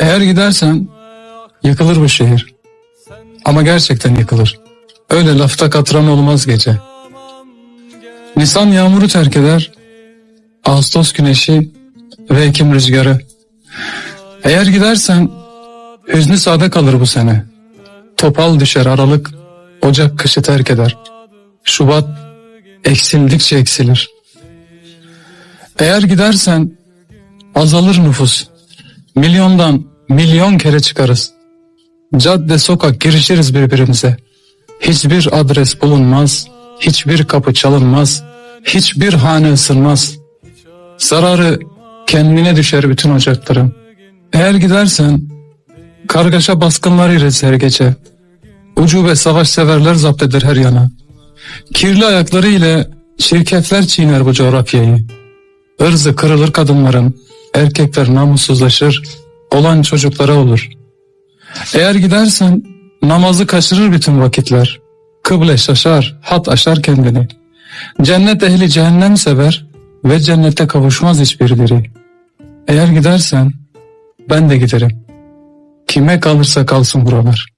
Eğer gidersen yıkılır bu şehir. Ama gerçekten yıkılır. Öyle lafta katran olmaz gece. Nisan yağmuru terk eder, Ağustos güneşi ve Ekim rüzgarı. Eğer gidersen hüznü sade kalır bu sene. Topal düşer Aralık, Ocak kışı terk eder. Şubat eksildikçe eksilir. Eğer gidersen azalır nüfus. Milyondan milyon kere çıkarız. Cadde sokak girişiriz birbirimize. Hiçbir adres bulunmaz, hiçbir kapı çalınmaz, hiçbir hane ısınmaz. Zararı kendine düşer bütün ocakların. Eğer gidersen kargaşa baskınlarıyla her gece. Ucube savaş severler zapt eder her yana. Kirli ayakları ile şirketler çiğner bu coğrafyayı. Irzı kırılır kadınların, erkekler namussuzlaşır, olan çocuklara olur. Eğer gidersen namazı kaçırır bütün vakitler. Kıble şaşar, hat aşar kendini. Cennet ehli cehennem sever ve cennete kavuşmaz hiçbirileri. Eğer gidersen ben de giderim. Kime kalırsa kalsın buralar.